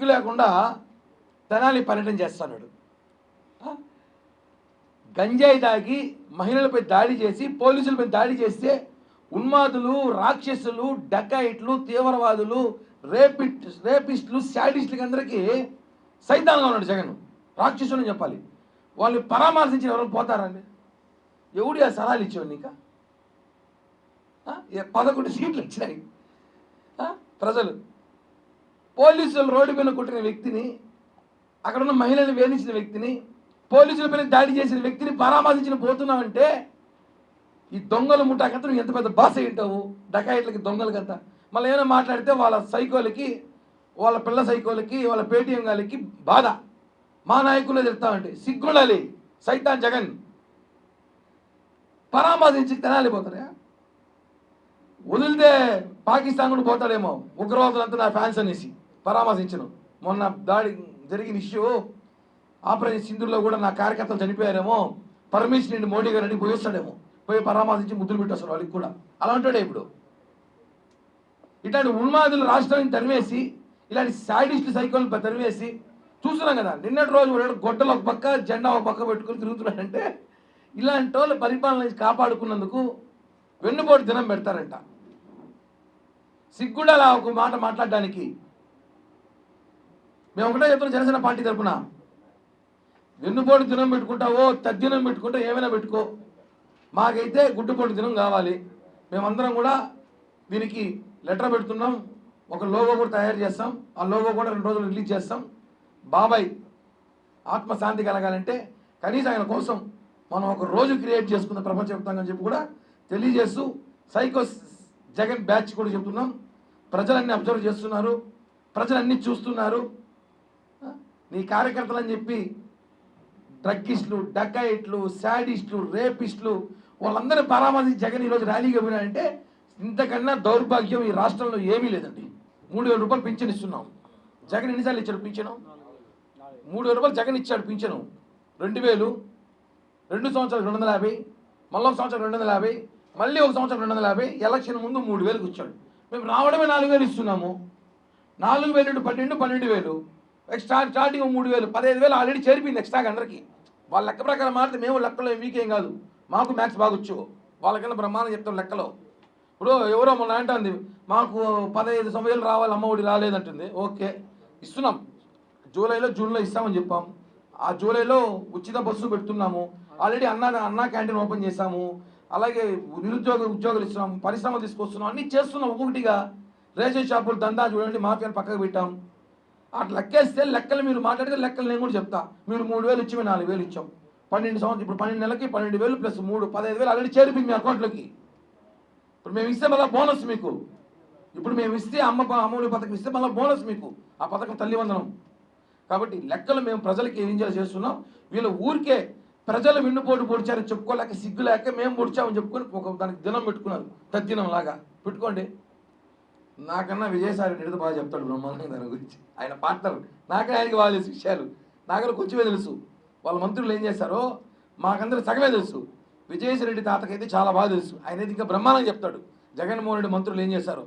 సిగ్గు లేకుండా తెనాలి పర్యటన చేస్తున్నాడు గంజాయి తాగి మహిళలపై దాడి చేసి పోలీసులపై దాడి చేస్తే ఉన్మాదులు రాక్షసులు డకాయిట్లు తీవ్రవాదులు రేపిట్ రేపిస్టులు శాడిస్టులకి అందరికీ సైతానంగా ఉన్నాడు జగన్. రాక్షసుని చెప్పాలి. వాళ్ళని పరామర్శించిన ఎవరు పోతారండి ఎవడు ఆ సలహాలు ఇచ్చేవాడిని ఇంకా పదకొండు సీట్లు ఇచ్చినాయి ప్రజలు పోలీసులు రోడ్డు మీద కొట్టిన వ్యక్తిని అక్కడ ఉన్న మహిళలను వేధించిన వ్యక్తిని పోలీసులపైన దాడి చేసిన వ్యక్తిని పరామర్శించిన పోతున్నావంటే ఈ దొంగల ముఠాకంతా నువ్వు ఎంత పెద్ద బాస ఏంటావు? డకాయిట్లకి దొంగలు కదా. మళ్ళీ ఏమైనా మాట్లాడితే వాళ్ళ సైకోలకి వాళ్ళ పిల్ల సైకోలకి వాళ్ళ పేటీఎం గాలికి బాధ. మా నాయకులే తిడతామంటే సిగ్గుండాలి. సైతాన్ జగన్. పరామర్శించి తెనాలి పోతారా? వదిలితే పాకిస్తాన్ కూడా పోతాడేమో ఉగ్రవాదులంతా నా ఫ్యాన్స్ అనేసి. పరామర్శించను. మొన్న దాడి జరిగిన ఇష్యూ ఆపరేషన్ సింధుల్లో కూడా నా కార్యకర్తలు చనిపోయారేమో పర్మిషన్ నుండి మోడీ గారు పోయి వస్తాడేమో. పోయి పరామర్శించి ముద్దులు పెట్టేస్తాడు వాళ్ళకి కూడా. అలా ఉంటాడే ఇప్పుడు. ఇట్లాంటి ఉన్మాదులు రాష్ట్రాన్ని తరివేసి ఇలాంటి సాడిస్ట్ సైకోలను తరివేసి చూస్తున్నాం కదా నిన్నటి రోజు గొడ్డలు ఒక పక్క జెండా ఒక పక్క పెట్టుకుని తిరుగుతున్నాడంటే ఇలాంటి వాళ్ళు పరిపాలన నుంచి కాపాడుకున్నందుకు వెన్నుపోటు దినం పెడతారంట. సిగ్గుండాలా ఒక మాట మాట్లాడడానికి? మేము ఒకటే చెప్తున్నాం జనసేన పార్టీ తరఫున వెన్నుపోటు దినం పెట్టుకుంటావో తద్దినం పెట్టుకుంటా ఏమైనా పెట్టుకో. మాకైతే గుడ్డుపోటు దినం కావాలి. మేమందరం కూడా దీనికి లెటర్ పెడుతున్నాం ఒక లోగో కూడా తయారు చేస్తాం ఆ లోగో కూడా రెండు రోజులు రిలీజ్ చేస్తాం. బాబాయ్ ఆత్మశాంతి కలగాలంటే కనీసం ఆయన కోసం మనం ఒక రోజు క్రియేట్ చేసుకున్న ప్రపంచవ్యాప్తంగా చెప్పి కూడా తెలియజేస్తూ సైకో జగన్ బ్యాచ్ కూడా చెప్తున్నాం. ప్రజలన్నీ అబ్జర్వ్ చేస్తున్నారు ప్రజలన్నీ చూస్తున్నారు. నీ కార్యకర్తలు అని చెప్పి డ్రగ్గిస్టులు డకాయిట్లు శాడిస్టులు రేపిస్టులు వాళ్ళందరినీ పరామర్శించి జగన్ ఈరోజు ర్యాలీగా పోయినాడంటే ఇంతకన్నా దౌర్భాగ్యం ఈ రాష్ట్రంలో ఏమీ లేదండి. మూడు వేల రూపాయలు పింఛన్ ఇస్తున్నాం. జగన్ ఎన్నిసార్లు ఇచ్చాడు పింఛను? మూడు వేల రూపాయలు జగన్ ఇచ్చాడు పింఛను. రెండు వేలు రెండు సంవత్సరాలు రెండు వందల యాభై మళ్ళీ ఒక సంవత్సరం రెండు వందల యాభై మళ్ళీ ఒక సంవత్సరం రెండు వందల యాభై ఎలక్షన్ ముందు మూడు వేలకు ఇచ్చాడు. మేము రావడమే నాలుగు వేలు ఇస్తున్నాము. నాలుగు వేలు పన్నెండు పన్నెండు వేలు. ఎక్స్ట్రా స్టార్టింగ్ మూడు వేలు పదహైదు వేలు ఆల్రెడీ చేరిపోయింది ఎక్స్ట్రాగా అందరికి. వాళ్ళ లెక్క ప్రకారం మారితే మేము లెక్కలో వీకేం కాదు. మాకు మ్యాథ్స్ బాగొచ్చు. వాళ్ళకన్నా బ్రహ్మాండం చెప్తాం లెక్కలో. ఇప్పుడు ఎవరో మొన్న అంటుంది మాకు పదహైదు సమయాలు రావాలి అమ్మఒడి రాలేదంటుంది. ఓకే ఇస్తున్నాం. జూలైలో జూన్లో ఇస్తామని చెప్పాం. ఆ జూలైలో ఉచిత బస్సు పెడుతున్నాము. ఆల్రెడీ అన్నా అన్నా క్యాంటీన్ ఓపెన్ చేశాము. అలాగే నిరుద్యోగ ఉద్యోగాలు ఇస్తున్నాం పరిశ్రమ తీసుకొస్తున్నాం అన్నీ చేస్తున్నాం ఒక్కొక్కటిగా. రేషన్ షాపులు దందా చూడండి మాఫియాని పక్కకు పెట్టాం. అట్లా లెక్కేస్తే లెక్కలు మీరు మాట్లాడితే లెక్కలు నేను కూడా చెప్తా. మీరు మూడు వేలు ఇచ్చి నాలుగు వేలు ఇచ్చాం. పన్నెండు సంవత్సరం ఇప్పుడు పన్నెండు నెలలకి పన్నెండు వేలు ప్లస్ మూడు పదహైదు వేలు ఆల్రెడీ చేరిపోయింది మీ అకౌంట్లోకి. ఇప్పుడు మేము ఇస్తే మళ్ళీ బోనస్ మీకు. ఇప్పుడు మేము ఇస్తే అమ్మ అమ్మఒడి పథకం ఇస్తే మళ్ళీ బోనస్ మీకు. ఆ పథకం తల్లి వందనం. కాబట్టి లెక్కలు మేము ప్రజలకి ఏం చేస్తున్నాం. వీళ్ళు ఊరికే ప్రజలు విన్నుపోటు పొడిచారని చెప్పుకోలేక సిగ్గు లేక మేము పొడిచామని చెప్పుకొని ఒక దానికి దినం పెట్టుకున్నారు. తద్దినం లాగా. పెట్టుకోండి. నాకన్నా విజయసాయి రెడ్డి బాగా చెప్తాడు బ్రహ్మాండంగా దాని గురించి. ఆయన పార్ట్నర్ నాకే ఆయనకి బాగా తెలుసు విషయాలు. నాకన్నా కొంచెమే తెలుసు. వాళ్ళ మంత్రులు ఏం చేశారో మాకందరూ సగమే తెలుసు. విజయసాయి రెడ్డి తాతకైతే చాలా బాగా తెలుసు. ఆయన అయితే ఇంకా బ్రహ్మాండంగా చెప్తాడు. జగన్మోహన్ రెడ్డి మంత్రులు ఏం చేశారో.